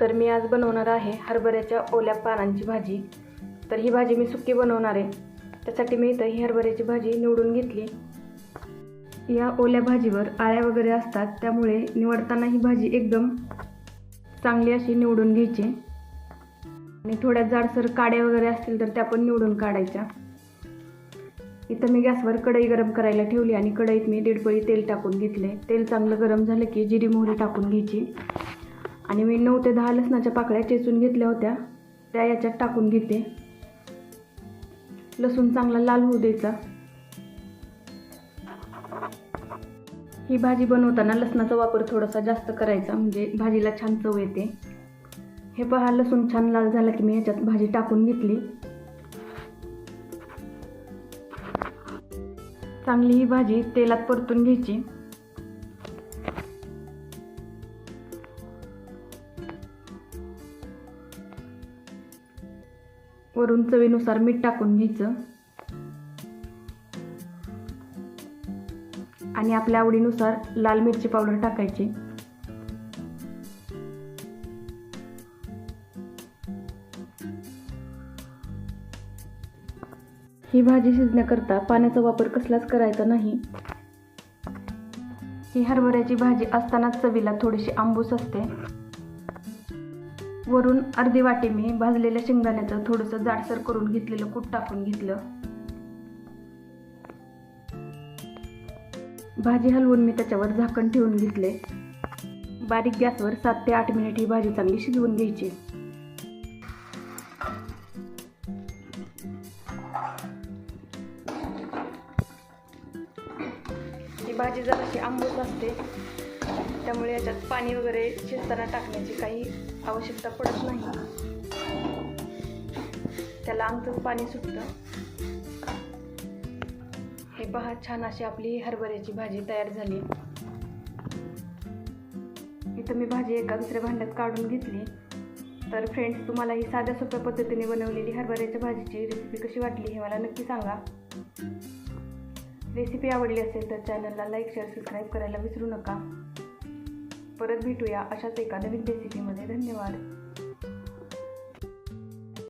तर मी आज बनवणार आहे हरभऱ्याच्या ओल्या पानांची भाजी. तर ही भाजी मी सुकी बनवणार आहे. त्यासाठी मी इथं ही हरभऱ्याची भाजी निवडून घेतली. या ओल्या भाजीवर आळ्या वगैरे असतात त्यामुळे निवडताना ही भाजी एकदम चांगली अशी निवडून घ्यायची. आणि थोड्या जाडसर काड्या वगैरे असतील तर त्या पण निवडून काढायच्या. इथं मी गॅसवर कढई गरम करायला ठेवली आणि कढईत मी दीड पळी तेल टाकून घेतले तेल चांगलं गरम झालं की जिरी मोहरी टाकून घ्यायची. आणि मी नऊ ते दहा लसणाच्या पाकळ्या चेचून घेतल्या होत्या. त्या याच्यात टाकून घेते. लसूण चांगला लाल होऊ द्यायचा. ही भाजी बनवताना लसणाचा वापर थोडासा जास्त करायचा म्हणजे भाजीला छान चव येते. हे पहा लसूण छान लाल झाला की मी ह्याच्यात भाजी टाकून घेतली. चांगली ही भाजी तेलात परतून घ्यायची. वरून चवीनुसार मीठ टाकून घ्यायचं. आणि आपल्या आवडीनुसार लाल मिरची पावडर टाकायची. ही भाजी शिजण्याकरता पाण्याचा वापर कसलाच करायचा नाही. ही हरभऱ्याची भाजी असतानाच चवीला थोडीशी आंबूस असते. वरून अर्धी वाटी मी भाजलेल्या शेंगदाण्याचं थोडंसं जाडसर करून घेतलेलं कूट टाकून घेतलं. भाजी हलवून मी त्याच्यावर झाकण ठेवून घेतले. बारीक गॅसवर सात ते आठ मिनिट ही भाजी चांगली शिजवून घ्यायची. ही भाजी जराशी आंबूस असते. त्यामुळे याच्यात पाणी वगैरे शिजताना टाकण्याची काही आवश्यकता पडत नाही. त्याला आमचं पाणी सुटतं. हे पहा छान अशी आपली हरभऱ्याची भाजी तयार झाली. इथं मी भाजी एका दुसऱ्या भांड्यात काढून घेतली. तर फ्रेंड्स तुम्हाला ही साध्या सोप्या पद्धतीने बनवलेली हरभऱ्याच्या भाजीची रेसिपी कशी वाटली हे मला नक्की सांगा. रेसिपी आवडली असेल तर चॅनलला लाईक शेअर सबस्क्राईब करायला विसरू नका. परत भेटूया अशाच एका नवीन रेसिपीमध्ये धन्यवाद.